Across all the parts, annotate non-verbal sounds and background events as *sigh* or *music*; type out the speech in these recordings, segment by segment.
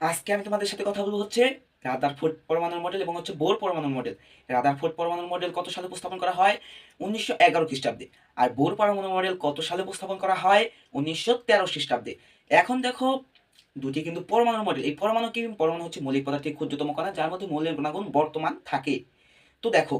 আজকে আমি তোমাদের সাথে কথা বলব হচ্ছে রাদারফোর্ড পরমাণুর মডেল এবং হচ্ছে বোর পরমাণুর মডেল রাদার রাদারফোর্ড পরমাণুর মডেল কত সালে উপস্থাপন করা হয়? উনিশশো এগারো খ্রিস্টাব্দে। আর বোর পরমাণু মডেল কত সালে উপস্থাপন করা হয়? উনিশশো তেরো খ্রিস্টাব্দে। এখন দেখো, দুটি কিন্তু পরমাণুর মডেল এই পরমাণু কি? পরমাণু হচ্ছে মৌলিক পদার্থের ক্ষুদ্রতম কণা, যার মধ্যে মৌলের গুণাগুণ বর্তমান থাকে। তো দেখো,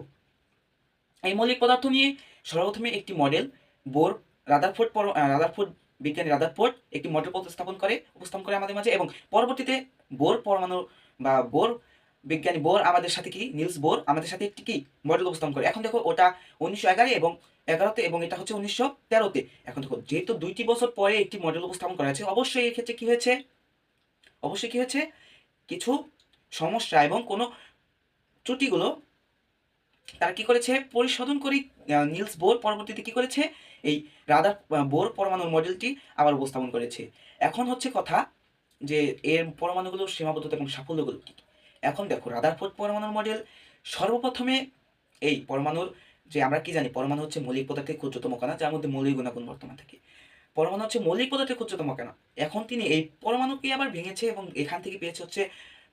এই মৌলিক পদার্থ নিয়ে সর্বপ্রথমে একটি মডেল বোর রাদারফোর্ড রাদারফোর্ড বিজ্ঞানী রাদারফোর্ড একটি মডেল উপস্থাপন করে উপস্থাপন করে আমাদের মাঝে এবং পরবর্তীতে বোর পরমাণু বা বোর বিজ্ঞানী বোর আমাদের সাথে কি? নিলস বোর আমাদের সাথে একটি কি? মডেল উপস্থাপন করে। এখন দেখো ওটা উনিশশো এগারো এবং এগারোতে এবং এটা হচ্ছে উনিশশো তেরোতে। এখন দেখো, যেহেতু দুইটি বছর পরে একটি মডেল উপস্থাপন করা হয়েছে, অবশ্যই এই ক্ষেত্রে কি হয়েছে? অবশ্যই কি হয়েছে? কিছু সমস্যা এবং কোনো ত্রুটিগুলো তারা কি করেছে? পরিশোধন করে নিলস বোর পরবর্তীতে কি করেছে? এই রাদার বোর পরমাণুর মডেলটি আবার উপস্থাপন করেছে। এখন হচ্ছে কথা যে এর পরমাণুগুলোর সীমাবদ্ধতা এবং সাফল্যগুলো কি? এখন দেখো রাদারফোর্ড পরমাণুর মডেল সর্বপ্রথমে এই পরমাণুর যে আমরা কি জানি, পরমাণু হচ্ছে মৌলিক পদার্থের ক্ষুদ্রতম কণা, যার মধ্যে মৌলিক গুণাগুণ বর্তমান থাকে। পরমাণু হচ্ছে মৌলিক পদার্থের ক্ষুদ্রতম কণা। এখন তিনি এই পরমাণুকে আবার ভেঙেছে এবং এখান থেকে পেয়েছে হচ্ছে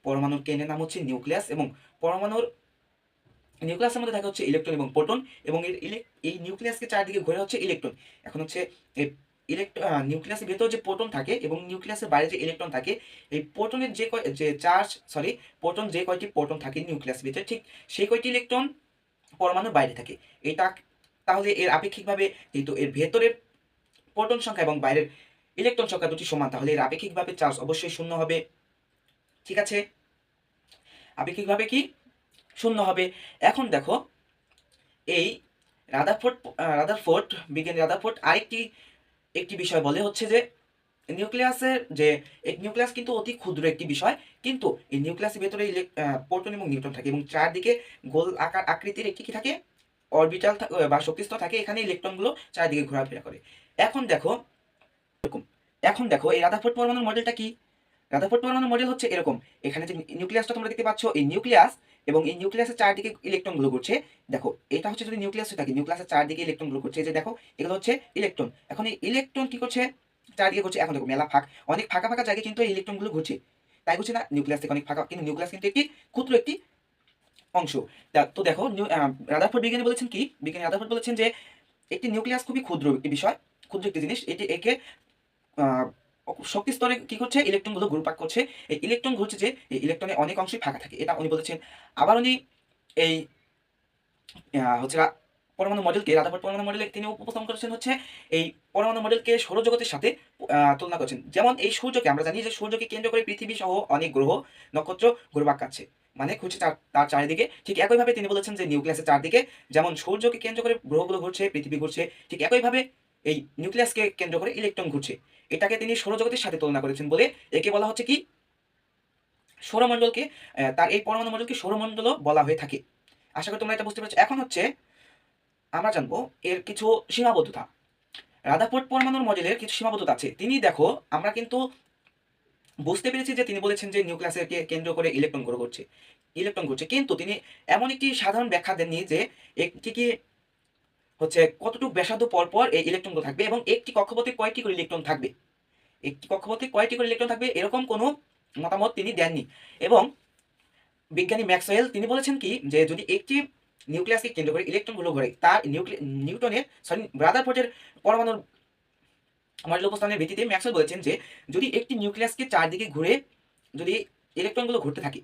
পরমাণুর কেন্দ্রের নাম হচ্ছে নিউক্লিয়াস এবং পরমাণুর নিউক্লিয়াসের মধ্যে থাকে হচ্ছে ইলেকট্রন এবং প্রোটন এবং এর এই নিউক্লিয়াসকে চারদিকে ঘুরে হচ্ছে ইলেকট্রন। এখন হচ্ছে এই ইলেকট্রন নিউক্লিয়াসের ভেতর যে প্রোটন থাকে এবং নিউক্লিয়াসের বাইরে যে ইলেকট্রন থাকে, এই প্রোটনের যে কয়, যে চার্জ, সরি, প্রোটন যে কয়টি প্রোটন থাকে নিউক্লিয়াসের ভিতরে, ঠিক সেই কয়টি ইলেকট্রন পরমাণুর বাইরে থাকে। এটা তাহলে এর আপেক্ষিকভাবে যেহেতু এর ভেতরের প্রোটন সংখ্যা এবং বাইরের ইলেকট্রন সংখ্যা দুটি সমান, তাহলে এর আপেক্ষিকভাবে চার্জ অবশ্যই শূন্য হবে। ঠিক আছে? আপেক্ষিকভাবে কি? শূন্য হবে। এখন দেখো, এই রাদারফোর্ড রাদারফোর্ড, বিজ্ঞানী রাদারফোর্ড আরেকটি, একটি বিষয় বলে হচ্ছে যে নিউক্লিয়াসের যে নিউক্লিয়াস কিন্তু অতি ক্ষুদ্র একটি বিষয়, কিন্তু এই নিউক্লিয়াসের ভেতরে প্রোটন এবং নিউট্রন থাকে এবং চারদিকে গোল আকার আকৃতির একটি কি থাকে? অরবিটাল বা শক্তিস্তর থাকে, এখানে ইলেকট্রনগুলো চারদিকে ঘোরাফেরা করে। এখন দেখো, এরকম, এখন দেখো এই রাদারফোর্ড পরমাণুর মডেলটা কি? রাদারফোর্ড পরমাণুর মডেল হচ্ছে এরকম। এখানে যে নিউক্লিয়াসটা তোমরা দেখতে পাচ্ছ, এই নিউক্লিয়াস এবং এই নিউক্লিয়াসের চারদিকে ইলেকট্রনগুলো ঘুরছে দেখো, এটা হচ্ছে যদি নিউক্লিয়াস হয়ে থাকে নিউক্লিয়াসের চারদিকে ইলেকট্রনগুলো ঘুরছে যে দেখো, এগুলো হচ্ছে ইলেকট্রন এখন এই ইলেকট্রন কি করছে? চারদিকে ঘুরছে। এখন দেখো, মেলা ফাঁক। অনেক ফাঁকা ফাঁকা জায়গায় কিন্তু এই ইলেকট্রনগুলো ঘুরছে। তাই ঘুরছে না নিউক্লিয়াস থেকে অনেক ফাঁকা। কিন্তু নিউক্লিয়াস কিন্তু একটি ক্ষুদ্র একটি অংশ। তা- দেখো রাদারফোর্ড বিজ্ঞানী বলেছেন কি? বিজ্ঞানী রাদারফোর্ড বলেছেন যে, একটি নিউক্লিয়াস খুবই ক্ষুদ্র একটি বিষয়, ক্ষুদ্র একটি জিনিস। এটি একে শক্তি স্তরে কি করছে? ইলেকট্রনগুলো ঘুরপাক করছে। এই ইলেকট্রন ঘুরছে যে, এই ইলেকট্রনের অনেক অংশই ফাঁকা থাকে। এটা উনি বলেছেন। আবার উনি এই হচ্ছে পরমাণু মডেলকে রাদারফোর্ড পরমাণু মডেলে তিনি উপস্থাপন করেছেন হচ্ছে এই পরমাণু মডেলকে সৌরজগতের সাথে তুলনা করছেন। যেমন এই সূর্যকে, আমরা জানি যে সূর্যকে কেন্দ্র করে পৃথিবী সহ অনেক গ্রহ, নক্ষত্র ঘুরপাক খাচ্ছে। মানে ঘুরছে তার চারিদিকে। ঠিক একইভাবে তিনি বলেছেন যে নিউক্লিয়াসের চারদিকে, যেমন সূর্যকে কেন্দ্র করে গ্রহগুলো ঘুরছে, পৃথিবী ঘুরছে, ঠিক একইভাবে এই নিউক্লিয়াসকে কেন্দ্র করে ইলেকট্রন ঘুরছে। এটাকে তিনি সৌরজগতের সাথে তুলনা করেছেন বলে একে বলা হচ্ছে কি? সৌরমণ্ডলকে তার এই পরমাণু মণ্ডলকে সৌরমণ্ডলও বলা হয়ে থাকে। আশা করি তোমরা এটা বুঝতে পেরেছ। এখন হচ্ছে আমরা জানব এর কিছু সীমাবদ্ধতা। রাদারফোর্ড পরমাণুর মডেলের কিছু সীমাবদ্ধতা আছে। তিনি দেখো, আমরা কিন্তু বুঝতে পেরেছি যে তিনি বলেছেন যে নিউক্লিয়াসকে কেন্দ্র করে ইলেকট্রন গ্রহ করছে ইলেকট্রন ঘুরছে। কিন্তু তিনি এমন একটি সাধারণ ব্যাখ্যা দেননি যে একটি কি হচ্ছে কতটুকু ব্যাসার্ধ পর পর এই ইলেকট্রনগুলো থাকবে এবং একটি কক্ষপথে কয়টি করে ইলেকট্রন থাকবে? একটি কক্ষপথে কয়টি করে ইলেকট্রন থাকবে? এরকম কোনো মতামত তিনি দেননি। এবং বিজ্ঞানী ম্যাক্সওয়েল তিনি বলেছেন কি, যে যদি একটি নিউক্লিয়াসকে কেন্দ্র করে ইলেকট্রনগুলো ঘোরে, তার নিউটনের সরি ব্রাদারফোর্ডের পরমাণুর মডেল উপস্থানের ভিত্তিতে ম্যাক্সওয়েল বলেছেন যে যদি একটি নিউক্লিয়াসকে চারদিকে ঘুরে যদি ইলেকট্রনগুলো ঘুরতে থাকে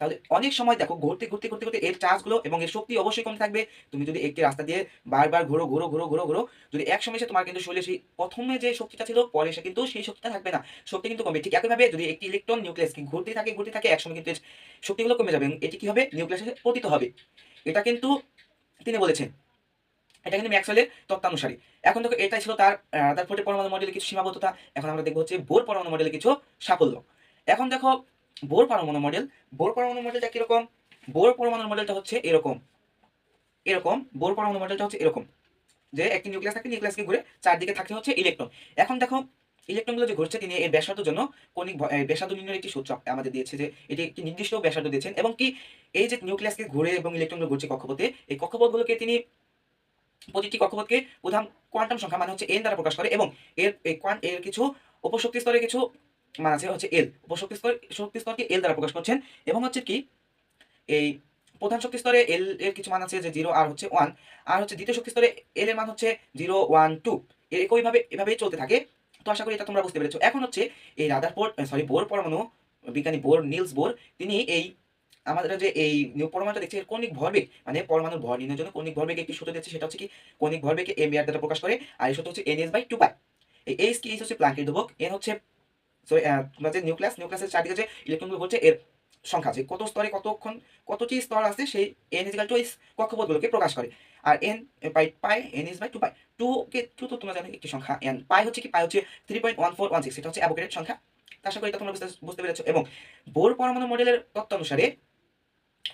তাহলে অনেক সময় দেখো ঘুরতে ঘুরতে ঘুরতে ঘুরতে এর চার্জগুলো এবং এর শক্তি অবশ্যই কম থাকবে। তুমি যদি একটি রাস্তা দিয়ে বারবার ঘুরো ঘুরো ঘুরো ঘুরো ঘুরো, যদি এক সময় এসে তোমার কিন্তু শরীরে সেই প্রথমে যে শক্তিটা ছিল, পরে সে কিন্তু সেই শক্তিটা থাকবে না। শক্তি কিন্তু কমবে। ঠিক একইভাবে যদি একটি ইলেকট্রন নিউক্লিয়াসকে ঘুরতে থাকে ঘুরতে থাকে এক সময় কিন্তু শক্তিগুলো কমে যাবে এবং এটি কি হবে নিউক্লিয়াসে পতিত হবে। এটা কিন্তু তিনি বলেছেন। এটা কিন্তু ম্যাক্সওয়েলের তত্ত্বানুসারী। এখন দেখো, এটাই ছিল তার রাদারফোর্ডের পরমাণু মডেলের কিছু সীমাবদ্ধতা। এখন আমরা দেখব হচ্ছে বোর পরমাণু মডেলের কিছু সাফল্য। এখন দেখো বোর পরমাণু মডেল, বোর পরমাণু মডেলটা কীরকম? বোর পরমাণু মডেলটা হচ্ছে এরকম। এরকম, বোর পরমাণু মডেলটা হচ্ছে এরকম। যে একটি নিউক্লিয়াস থাকে, নিউক্লিয়াসকে ঘুরে চারদিকে থাকে হচ্ছে ইলেকট্রন। এখন দেখো, ইলেকট্রনগুলো যে ঘুরছে, তিনি এই ব্যাসার্ধের জন্য এই ব্যাসার্ধ নির্ণয়ের একটি সূত্র আমাদের দিয়েছে যে এটি একটি নির্দিষ্ট ব্যাসার্ধ দিয়েছেন। এবং কি, এই যে নিউক্লিয়াসকে ঘুরে এবং ইলেকট্রনগুলো ঘুরছে কক্ষপথে, এই কক্ষপথগুলোকে তিনি প্রতিটি কক্ষপথকে প্রধান কোয়ান্টাম সংখ্যা মানে হচ্ছে এন দ্বারা প্রকাশ করে এবং এর এর কিছু উপশক্তি স্তরে কিছু মান আছে হচ্ছে এল উপশক্তি স্তর, শক্তি স্তরকে এল দ্বারা প্রকাশ করছেন এবং হচ্ছে কি? এই প্রধান শক্তি স্তরে এল এর কিছু মান আছে যে জিরো আর হচ্ছে ওয়ান আর হচ্ছে দ্বিতীয় শক্তি স্তরে এল এর মান হচ্ছে জিরো ওয়ান টু একইভাবে, এভাবেই চলতে থাকে। তো আশা করি এটা তোমরা বুঝতে পেরেছ। এখন হচ্ছে এই রাদারফোর্ড সরি বোর পরমাণু, বিজ্ঞানী বোর, নিলস বোর, তিনি এই আমাদের যে এই পরমাণুটা দেখছি, এর কৌণিক ভরবেগ মানে পরমাণুর ভর নির্ণয়ের জন্য কৌণিক ভরবেগ একটি সূত্র দিচ্ছে সেটা হচ্ছে কি? কৌণিক ভরবেগকে এম বিআর দ্বারা প্রকাশ করে, আর এই সূত্র হচ্ছে N S by two pi এই এইচ কি এইচ হচ্ছে প্লাঙ্কের ধ্রুবক এন হচ্ছে সরি তোমরা যে নিউক্লিয়াস নিউক্লিয়াসের চারদিকে যে ইলেকট্রনগুলো হচ্ছে, এর সংখ্যা আছে কত স্তরে কতক্ষণ কতটি স্তর আছে, সেই এন ইজিক্যাল টু কক্ষপথগুলোকে প্রকাশ করে। আর N pi pi N is by two pi two K two তো তোমরা জানো একটি সংখ্যা এন পাই হচ্ছে কি? পাই হচ্ছে three point one four one six এটা হচ্ছে অ্যাভোকেটেড সংখ্যা। আশা করি এটা তোমরা বুঝতে পেরেছ। এবং বোর পরমাণু মডেলের তত্ত্ব অনুসারে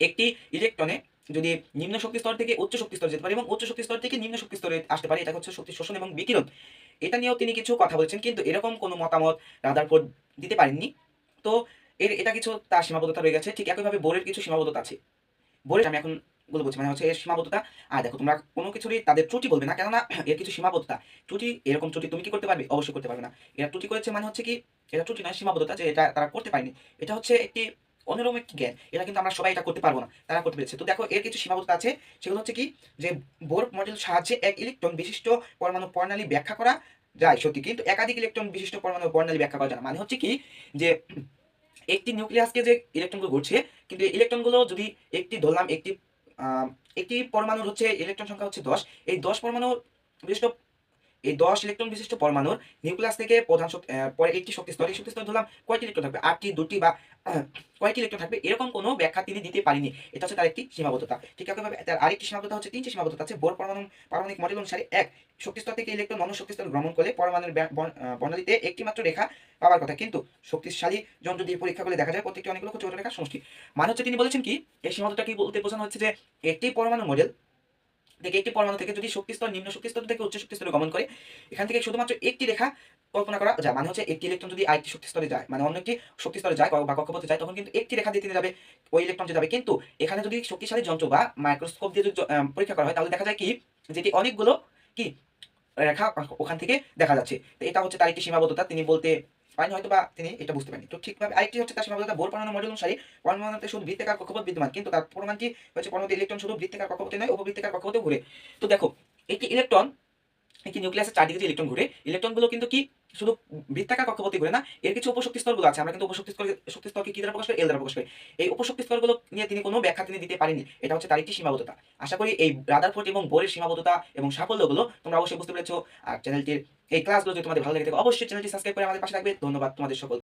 একটি ইলেকট্রনে যদি নিম্ন শক্তি স্তর থেকে উচ্চ শক্তি স্তরে যেতে পারে এবং উচ্চ শক্তি স্তর থেকে নিম্ন শক্তি স্তরে আসতে পারে, এটা হচ্ছে শক্তি শোষণ এবং বিকিরণ। এটা নিয়েও তিনি কিছু কথা বলেছেন, কিন্তু এরকম কোনো মতামত রাদারফোর্ড দিতে পারেননি। তো এর, এটা কিছু তার সীমাবদ্ধতা রয়ে গেছে, ঠিক একইভাবে বোরের কিছু সীমাবদ্ধতা আছে। বোরের, আমি এখন বলে বলছি মানে হচ্ছে এর সীমাবদ্ধতা। আর দেখো, তোমরা কোনো কিছুরই তাদের ত্রুটি বলবে না, কেননা *clears throat* এর কিছু সীমাবদ্ধতা। ত্রুটি, এরকম ত্রুটি তুমি কি করতে পারবে? অবশ্যই করতে পারবে না। এরা ত্রুটি করেছে মানে হচ্ছে কি এটা ত্রুটি নয়, সীমাবদ্ধতা যে এটা তারা করতে পারেনি। এটা হচ্ছে একটি অন্যরকম একটি জ্ঞান। এটা কিন্তু আমরা সবাই এটা করতে পারব না। তারা করতে পেরেছে। তো দেখো, এর কিছু সীমাবদ্ধতা আছে। সেগুলো হচ্ছে কি? যে বোর মডেল সাহায্যে এক ইলেকট্রন বিশিষ্ট পরমাণু প্রণালী ব্যাখ্যা করা যায় সত্যি। কিন্তু একাধিক ইলেকট্রন বিশিষ্ট পরমাণু প্রণালী ব্যাখ্যা করা যায় না। মানে হচ্ছে কি? যে একটি নিউক্লিয়াসকে যে ইলেকট্রনগুলো ঘুরছে, কিন্তু ইলেকট্রনগুলো যদি একটি ধরলাম একটি একটি পরমাণুর হচ্ছে ইলেকট্রন সংখ্যা হচ্ছে দশ। এই দশ পরমাণু বিশিষ্ট এই দশ ইলেকট্রন বিশিষ্ট পরমাণুর নিউক্লিয়াস থেকে প্রধান পরে একটি শক্তি স্তর এই শক্তি স্তর ধরলাম, কয়টি ইলেকট্রন থাকবে? আটটি, দুটি বা, *clears throat* কয়টি ইলেকট্রন থাকবে? এরকম কোনো ব্যাখ্যা তিনি দিতে পারেনি। এটা হচ্ছে তার একটি সীমাবদ্ধতা। ঠিক একইভাবে তার আরেকটি সীমাবদ্ধতা হচ্ছে তিনটি সীমাবদ্ধতা আছে। বোর পরমাণু, পারমাণবিক মডেল অনুসারে এক। শক্তি স্তর থেকে ইলেকট্রন অন্য শক্তি স্তর গ্রহণ করলে পরমাণুর বর্ণালীতে একটি মাত্র রেখা পাওয়ার কথা। কিন্তু শক্তিশালী যন্ত্র দিয়ে পরীক্ষা করলে দেখা যায় প্রত্যেকটি অনেকগুলো ছোট রেখা সমষ্টি। মানে হচ্ছে তিনি বলেছেন কি, এই সীমাবদ্ধতা কি বলতে বোঝানো হচ্ছে যে একটি পরমাণু মডেল থেকে একটি পরমাণু থেকে যদি শক্তিস্তর নিম্ন শক্তি স্তর থেকে উচ্চ শক্তিস্তরে গমন করে, এখান থেকে শুধুমাত্র একটি রেখা কল্পনা করা যায়। মানে হচ্ছে একটি ইলেকট্রন যদি আরেকটি শক্তিস্তরে যায় মানে অন্য একটি শক্তি স্তরে যায় বা কক্ষপথে যায়, তখন কিন্তু একটি রেখা দিয়ে তিনি যাবে, ওই ইলেকট্রন যাবে। কিন্তু এখানে যদি শক্তিশালী যন্ত্র বা মাইক্রোস্কোপ দিয়ে যদি পরীক্ষা করা হয়, তাহলে দেখা যায় কি, যেটি অনেকগুলো কি রেখা ওখান থেকে দেখা যাচ্ছে। তো এটা হচ্ছে তার একটি সীমাবদ্ধতা। তিনি বলতে পারেনি হয়তো বা তিনি এটা বুঝতে পারেন তো ঠিকভাবে আরেকটি হচ্ছে তার সীমাবদ্ধতা বোর পরমাণু মডেল অনুসারে পরমাণুতে শুধু বৃত্তাকার কক্ষপথ বিদ্যমান, কিন্তু তার প্রমাণটি হচ্ছে পরমাণুতে ইলেকট্রন শুধু বৃত্তাকার কক্ষপথে নয়, উপবৃত্তাকার কক্ষপথে ঘুরে। তো দেখো, একটি ইলেকট্রন একটি নিউক্লিয়াসের চারদিকে যে ইলেকট্রন ঘুরে ইলেকট্রনগুলো কিন্তু কি? শুধু বৃত্তাকার কক্ষপথে ঘুরে না, এর কিছু উপশক্তি স্তরগুলো আছে। আমরা কিন্তু উপশক্তি স্তর শক্তি স্তরকে কি দ্বারা প্রকাশ করি? এল দ্বারা প্রকাশ করি। এই উপশক্তি স্তরগুলো নিয়ে তিনি কোনো ব্যাখ্যা তিনি দিতে পারেনি এটা হচ্ছে তার একটি সীমাবদ্ধতা। আশা করি এই রাদারফোর্ড এবং বোরের সীমাবদ্ধতা এবং সাফল্যগুলো তোমরা অবশ্যই বুঝতে পেরেছ। আর চ্যানেলটির এই ক্লাসগুলো যদি তোমাদের ভালো লেগে থাকে, অবশ্যই চ্যানেলটি সাবস্ক্রাইব করে আমাদের পাশে থাকবে। ধন্যবাদ তোমাদের সকল